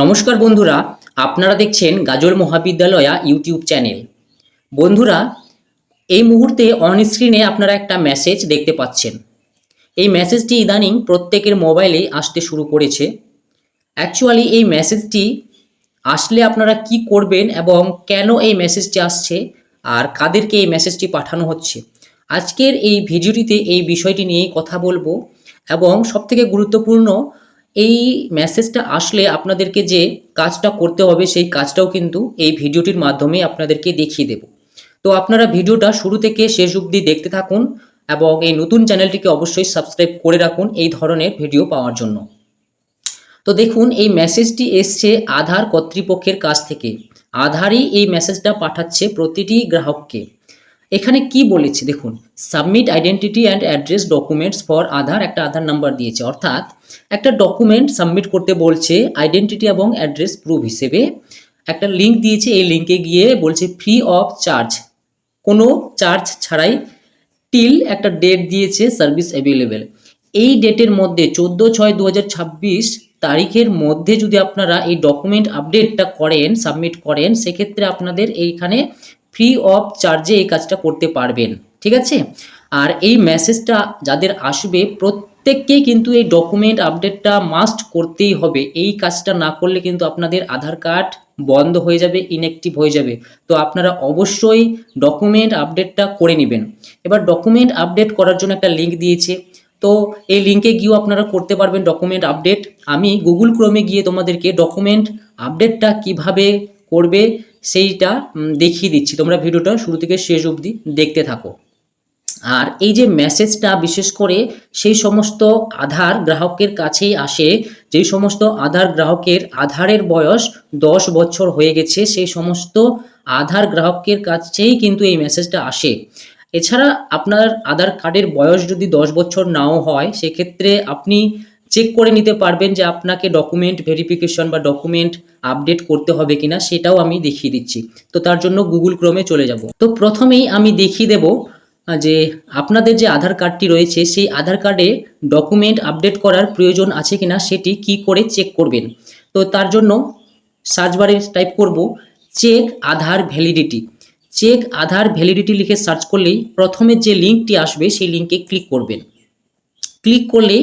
নমস্কার বন্ধুরা, আপনারা দেখছেন গাজল মহাবিদ্যালয়া ইউটিউব চ্যানেল। বন্ধুরা, এই মুহূর্তে অন স্ক্রিনে আপনারা একটা মেসেজ দেখতে পাচ্ছেন। এই মেসেজটি ইদানিং প্রত্যেকের মোবাইলে আসতে শুরু করেছে। অ্যাকচুয়ালি এই মেসেজটি আসলে আপনারা কি করবেন এবং কেন এই মেসেজটি আসছে আর কাদেরকে এই মেসেজটি পাঠানো হচ্ছে? আজকের এই ভিডিওটিতে এই বিষয়টি নিয়েই কথা বলব এবং সবথেকে গুরুত্বপূর্ণ এই মেসেজটা আসলে আপনাদেরকে যে কাজটা করতে হবে, সেই কাজটাও কিন্তু এই ভিডিওটির মাধ্যমে আপনাদেরকে দেখিয়ে দেব। তো আপনারা ভিডিওটা শুরু থেকে শেষ অবধি দেখতে থাকুন এবং এই নতুন চ্যানেলটিকে অবশ্যই সাবস্ক্রাইব করে রাখুন এই ধরনের ভিডিও পাওয়ার জন্য। তো দেখুন, এই মেসেজটি এসছে আধার কর্তৃপক্ষের কাছ থেকে। আধারই এই মেসেজটা পাঠাচ্ছে প্রতিটি গ্রাহককে। এখানে কি বলেছে? দেখুন submit identity and address documents for Aadhaar একটা আধার নাম্বার দিয়েছে। অর্থাৎ একটা ডকুমেন্ট সাবমিট করতে বলছে আইডেন্টিটি এবং অ্যাড্রেস প্রুফ হিসেবে। একটা লিঙ্ক দিয়েছে, এই লিঙ্কে গিয়ে বলছে ফ্রি অফ চার্জ কোনো চার্জ ছাড়াই টিল একটা ডেট দিয়েছে সার্ভিস অ্যাভেলেবেল এই ডেটের মধ্যে চোদ্দ ছয় দু তারিখের মধ্যে যদি আপনারা এই ডকুমেন্ট আপডেটটা করেন সাবমিট করেন, সেক্ষেত্রে আপনাদের এইখানে ফ্রি অফ চার্জে এই কাজটা করতে পারবেন, ঠিক আছে? আর এই মেসেজটা যাদের আসবে, প্রত্যেককেই কিন্তু এই ডকুমেন্ট আপডেটটা মাস্ট করতেই হবে। এই কাজটা না করলে কিন্তু আপনাদের আধার কার্ড বন্ধ হয়ে যাবে ইনঅ্যাক্টিভ হয়ে যাবে। তো আপনারা অবশ্যই ডকুমেন্ট আপডেটটা করে নেবেন। এবার ডকুমেন্ট আপডেট করার জন্য একটা লিঙ্ক দিয়েছে। তো এই লিঙ্কে গিয়েও আপনারা করতে পারবেন ডকুমেন্ট আপডেট আমি গুগল ক্রোমে গিয়ে তোমাদেরকে ডকুমেন্ট আপডেটটা কীভাবে করবে সেইটা দেখিয়ে দিচ্ছি। তোমরা ভিডিওটা শুরু থেকে শেষ অবধি দেখতে থাকো। আর এই যে মেসেজটা বিশেষ করে সেই সমস্ত আধার গ্রাহকের কাছেই আসে, যেই সমস্ত আধার গ্রাহকের আধারের বয়স দশ বছর হয়ে গেছে, সেই সমস্ত আধার গ্রাহকের কাছেই কিন্তু এই মেসেজটা আসে। এছাড়া আপনার আধার কার্ডের বয়স যদি দশ বছর নাও হয়, সেক্ষেত্রে আপনি চেক করে নিতে পারবেন যে আপনাকে ডকুমেন্ট ভেরিফিকেশন বা ডকুমেন্ট আপডেট করতে হবে কিনা সেটাও আমি দেখিয়ে দিচ্ছি। তো তার জন্য গুগল ক্রোমে চলে যাব। তো প্রথমেই আমি দেখিয়ে দেব যে আপনাদের যে আধার কার্ডটি রয়েছে, সেই আধার কার্ডে ডকুমেন্ট আপডেট করার প্রয়োজন আছে কিনা সেটি কি করে চেক করবেন। তো তার জন্য সার্চ বারে টাইপ করব check Aadhaar validity check Aadhaar validity লিখে সার্চ করলেই প্রথমে যে লিঙ্কটি আসবে, সেই লিঙ্কে ক্লিক করবেন। ক্লিক করলে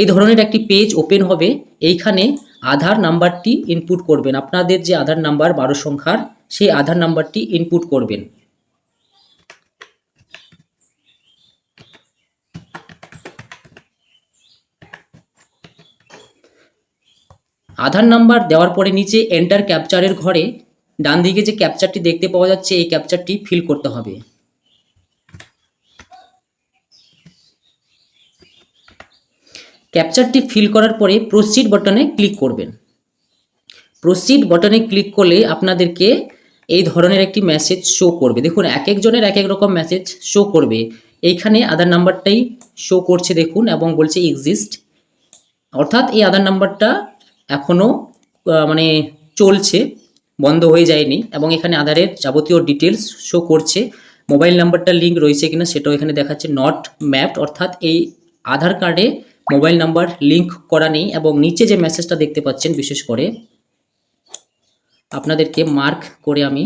এই ধরনের একটি পেজ ওপেন হবে। এইখানে আধার নাম্বারটি ইনপুট করবেন। আপনাদের যে আধার নাম্বার, বারো সংখ্যার, সেই আধার নাম্বারটি ইনপুট করবেন। আধার নাম্বার দেওয়ার পরে নিচে এন্টার ক্যাপচারের ঘরে ডান দিকে যে ক্যাপচারটি দেখতে পাওয়া যাচ্ছে, এই ক্যাপচারটি ফিল করতে হবে। ক্যাপচারটি ফিল করার পরে প্রসিড বটনে ক্লিক করবেন। প্রসিড বটনে ক্লিক করলে আপনাদেরকে এই ধরনের একটি মেসেজ শো করবে। দেখুন, এক একজনের এক এক রকম মেসেজ শো করবে। এইখানে আধার নাম্বারটাই শো করছে, দেখুন, এবং বলছে এক্সিস্ট অর্থাৎ এই আধার নাম্বারটা এখনও মানে চলছে, বন্ধ হয়ে যায়নি, এবং এখানে আধারের যাবতীয় ডিটেলস শো করছে। মোবাইল নাম্বারটা লিঙ্ক রয়েছে কিনা সেটাও এখানে দেখাচ্ছে নট ম্যাপড অর্থাৎ এই আধার কার্ডে মোবাইল নাম্বার লিঙ্ক করা নেই এবং নিচে যে মেসেজটা দেখতে পাচ্ছেন বিশেষ করে, আপনাদেরকে মার্ক করে আমি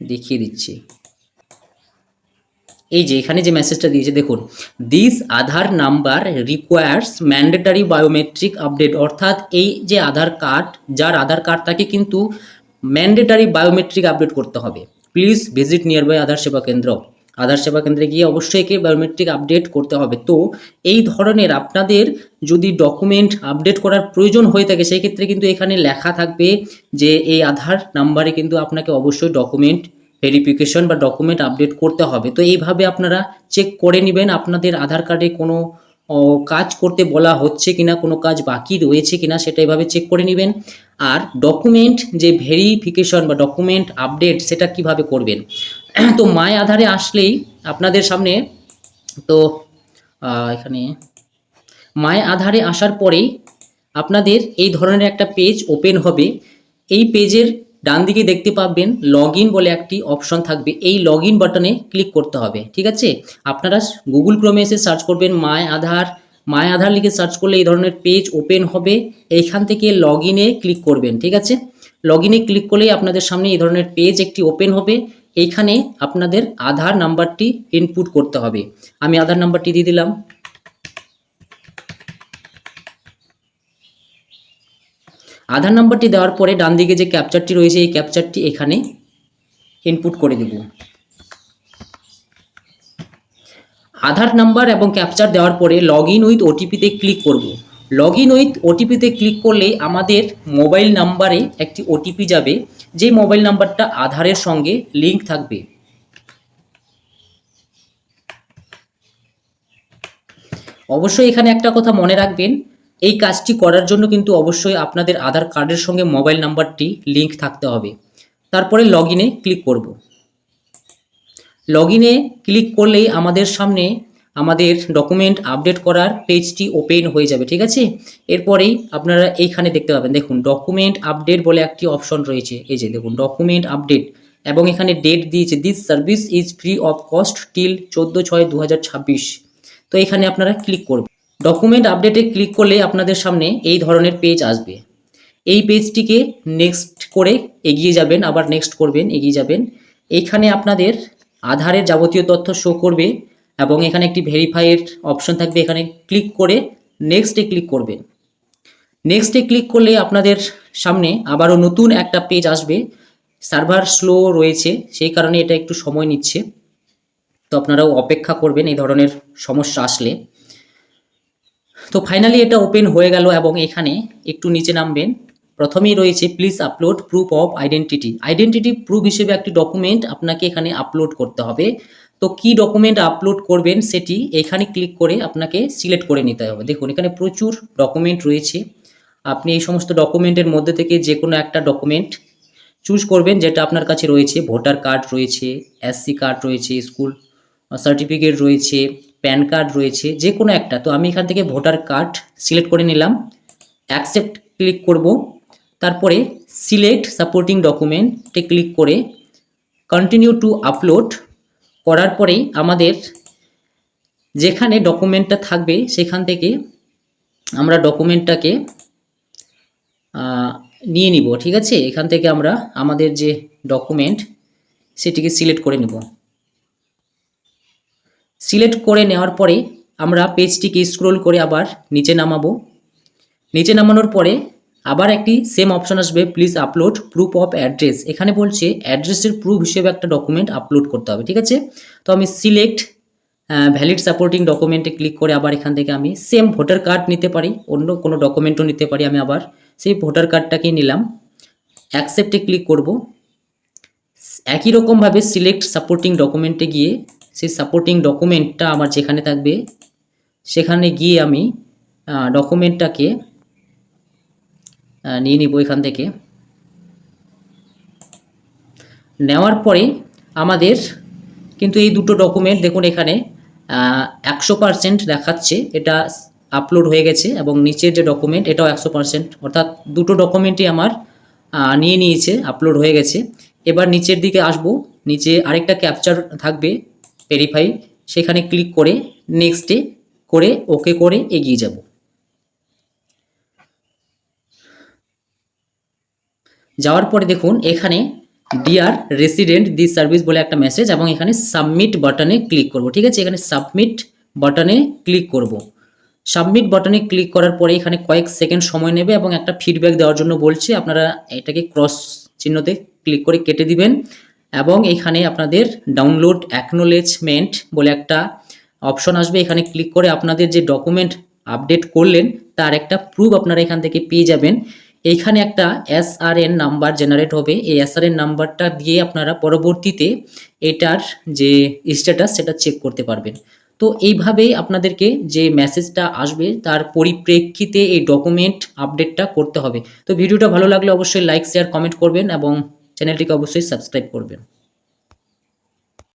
দেখিয়ে দিচ্ছি। এই যে এখানে যে মেসেজটা দিয়েছে, দেখুন this Aadhaar number requires mandatory biometric update অর্থাৎ এই যে আধার কার্ড, যার আধার কার্ড তাকে কিন্তু ম্যান্ডেটারি বায়োমেট্রিক আপডেট করতে হবে। Please visit nearby Aadhaar Seva Kendra. Aadhaar সেবা কেন্দ্রে গিয়ে অবশ্যই একে বায়োমেট্রিক আপডেট করতে হবে। তো এই ধরনের আপনাদের যদি ডকুমেন্ট আপডেট করার প্রয়োজন হয়ে থাকে, সেই ক্ষেত্রে কিন্তু এখানে লেখা থাকবে যে এই আধার নাম্বারে কিন্তু আপনাকে অবশ্যই ডকুমেন্ট ভেরিফিকেশন বা ডকুমেন্ট আপডেট করতে হবে। তো এইভাবে আপনারা চেক করে নেবেন আপনাদের আধার কার্ডে কোনো কাজ করতে বলা হচ্ছে কিনা, কোনো কাজ বাকি রয়েছে কিনা, সেটা এভাবে চেক করে নেবেন। আর ডকুমেন্ট যে ভেরিফিকেশন বা ডকুমেন্ট আপডেট সেটা কীভাবে করবেন? তো মাই আধারে আসলেই আপনাদের সামনে তো এখানে মাই আধারে আসার পরেই আপনাদের এই ধরনের একটা পেজ ওপেন হবে। এই পেজের ডান দিকে দেখতে পাবেন লগ বলে একটি অপশন থাকবে। এই লগ বাটনে ক্লিক করতে হবে, ঠিক আছে? আপনারা গুগল ক্রোমে এসে সার্চ করবেন মাই আধার। মাই আধার লিখে সার্চ করলে এই ধরনের পেজ ওপেন হবে। এইখান থেকে লগ ক্লিক করবেন, ঠিক আছে? লগ ইনে ক্লিক করলেই আপনাদের সামনে এই ধরনের পেজ একটি ওপেন হবে। এইখানে আপনাদের আধার নাম্বারটি ইনপুট করতে হবে। আমি আধার নাম্বারটি দিয়ে দিলাম। আধার নাম্বারটি দেওয়ার পরে ডান দিকে যে ক্যাপচারটি রয়েছে, এই ক্যাপচারটি এখানে ইনপুট করে দেব। আধার নাম্বার এবং ক্যাপচার দেওয়ার পরে লগ ইন উইথ ওটিপিতে ক্লিক করব। লগ ইন উইথ ওটিপিতে ক্লিক করলেই আমাদের মোবাইল নাম্বারে একটি ওটিপি যাবে, যে মোবাইল নাম্বারটা আধারের সঙ্গে লিংক থাকবে। অবশ্যই এখানে একটা কথা মনে রাখবেন, এই কাজটি করার জন্য কিন্তু অবশ্যই আপনাদের আধার কার্ডের সঙ্গে মোবাইল নাম্বারটি লিংক থাকতে হবে। তারপরে লগ ক্লিক করব। লগ ক্লিক করলেই আমাদের সামনে আমাদের ডকুমেন্ট আপডেট করার পেজটি ওপেন হয়ে যাবে, ঠিক আছে? এরপরেই আপনারা এইখানে দেখতে পাবেন, দেখুন ডকুমেন্ট আপডেট বলে একটি অপশন রয়েছে। এই যে, দেখুন ডকুমেন্ট আপডেট এবং এখানে ডেট দিয়েছে this service is free of cost till চোদ্দ ছয় দু তো এখানে আপনারা ক্লিক করবেন। ডকুমেন্ট আপডেটে ক্লিক করলে আপনাদের সামনে এই ধরনের পেজ আসবে। এই পেজটিকে নেক্সট করে এগিয়ে যাবেন, আবার নেক্সট করবেন, এগিয়ে যাবেন। এইখানে আপনাদের আধারের যাবতীয় তথ্য শো করবে। এবং এখানে একটি ভেরিফাইয়ের অপশন থাকবে। এখানে ক্লিক করে নেক্সটে ক্লিক করবেন নেক্সটে ক্লিক করলে আপনাদের সামনে আবারও নতুন একটা পেজ আসবে। সার্ভার স্লো রয়েছে, সেই কারণে এটা একটু সময় নিচ্ছে। তো আপনারাও অপেক্ষা করবেন এই ধরনের সমস্যা আসলে। তো ফাইনালি এটা ওপেন হয়ে গেল এবং এখানে একটু নিচে নামবেন। প্রথমেই রয়েছে please upload proof of identity identity proof হিসেবে একটি ডকুমেন্ট আপনাকে এখানে আপলোড করতে হবে। তো কি ডকুমেন্ট আপলোড করবেন সেটি এখানে ক্লিক করে আপনাকে সিলেক্ট করে নিতে হবে। দেখুন, এখানে প্রচুর ডকুমেন্ট রয়েছে। আপনি এই সমস্ত ডকুমেন্টের মধ্যে থেকে যে কোনো একটা ডকুমেন্ট চুজ করবেন যেটা আপনার কাছে রয়েছে। ভোটার কার্ড রয়েছে এসসি কার্ড রয়েছে স্কুল সার্টিফিকেট রয়েছে প্যান কার্ড রয়েছে যে কোনো একটা। তো আমি এখান থেকে ভোটার কার্ড সিলেক্ট করে নিলাম। অ্যাকসেপ্ট ক্লিক করব। তারপরে সিলেক্ট সাপোর্টিং ডকুমেন্টে ক্লিক করে কন্টিনিউ টু আপলোড করার পরেই আমাদের যেখানে ডকুমেন্টটা থাকবে, সেখান থেকে আমরা ডকুমেন্টটাকে নিয়ে নিব, ঠিক আছে? এখান থেকে আমরা আমাদের যে ডকুমেন্ট সেটিকে সিলেক্ট করে নেব। সিলেক্ট করে নেওয়ার পরে আমরা পেজটিকে স্ক্রোল করে আবার নিচে নামাবো। নিচে নামানোর পরে আবার একটি সেম অপশন আসবে please upload proof of address এখানে বলছে অ্যাড্রেসের প্রুফ হিসেবে একটা ডকুমেন্ট আপলোড করতে হবে, ঠিক আছে? তো আমি সিলেক্ট ভ্যালিড সাপোর্টিং ডকুমেন্টে ক্লিক করে আবার এখান থেকে আমি সেম ভোটার কার্ড নিতে পারি, অন্য কোনো ডকুমেন্টও নিতে পারি আমি আবার। সেই ভোটার কার্ডটাকে নিলাম। অ্যাকসেপ্টে ক্লিক করব। একই রকমভাবে সিলেক্ট সাপোর্টিং ডকুমেন্টে গিয়ে সেই সাপোর্টিং ডকুমেন্টটা আমার যেখানে থাকবে, সেখানে গিয়ে আমি ডকুমেন্টটাকে নিয়ে নিব এখান থেকে। নেওয়ার পরে আমাদের কিন্তু এই দুটো ডকুমেন্ট দেখুন এখানে একশো পারসেন্ট দেখাচ্ছে, এটা আপলোড হয়ে গেছে এবং নিচের যে ডকুমেন্ট এটাও একশো পারসেন্ট অর্থাৎ দুটো ডকুমেন্টই আমার নিয়ে নিয়েছে আপলোড হয়ে গেছে। এবার নিচের দিকে আসব, নিচে আরেকটা ক্যাপচার থাকবে ভেরিফাই সেখানে ক্লিক করে নেক্সটে করে ওকে করে এগিয়ে যাব। যাওয়ার পরে দেখুন, এখানে ডিয়ার রেসিডেন্ট দিস সার্ভিস বলে একটা মেসেজ এবং এখানে সাবমিট বাটনে ক্লিক করব, ঠিক আছে? এখানে সাবমিট বাটনে ক্লিক করব। সাবমিট বাটনে ক্লিক করার পরে এখানে কয়েক সেকেন্ড সময় নেবে এবং একটা ফিডব্যাক দেওয়ার জন্য বলছে, আপনারা এটাকে ক্রস চিহ্নতে ক্লিক করে কেটে দিবেন এবং এখানে আপনাদের ডাউনলোড অ্যাকনোলেজমেন্ট বলে একটা অপশন আসবে, এখানে ক্লিক করে আপনাদের যে ডকুমেন্ট আপডেট করলেন, তার একটা প্রুফ আপনারা এখান থেকে পেয়ে যাবেন। এইখানে একটা এসআরএন নাম্বার জেনারেট হবে। এই এসআরএন নাম্বারটা দিয়ে আপনারা পরবর্তীতে এটার যে স্ট্যাটাস সেটা চেক করতে পারবেন। তো এইভাবেই আপনাদেরকে যে মেসেজটা আসবে, তার পরিপ্রেক্ষিতে এই ডকুমেন্ট আপডেটটা করতে হবে। তো ভিডিওটা ভালো লাগলে অবশ্যই লাইক শেয়ার কমেন্ট করবেন এবং চ্যানেলটিকে অবশ্যই সাবস্ক্রাইব করবেন।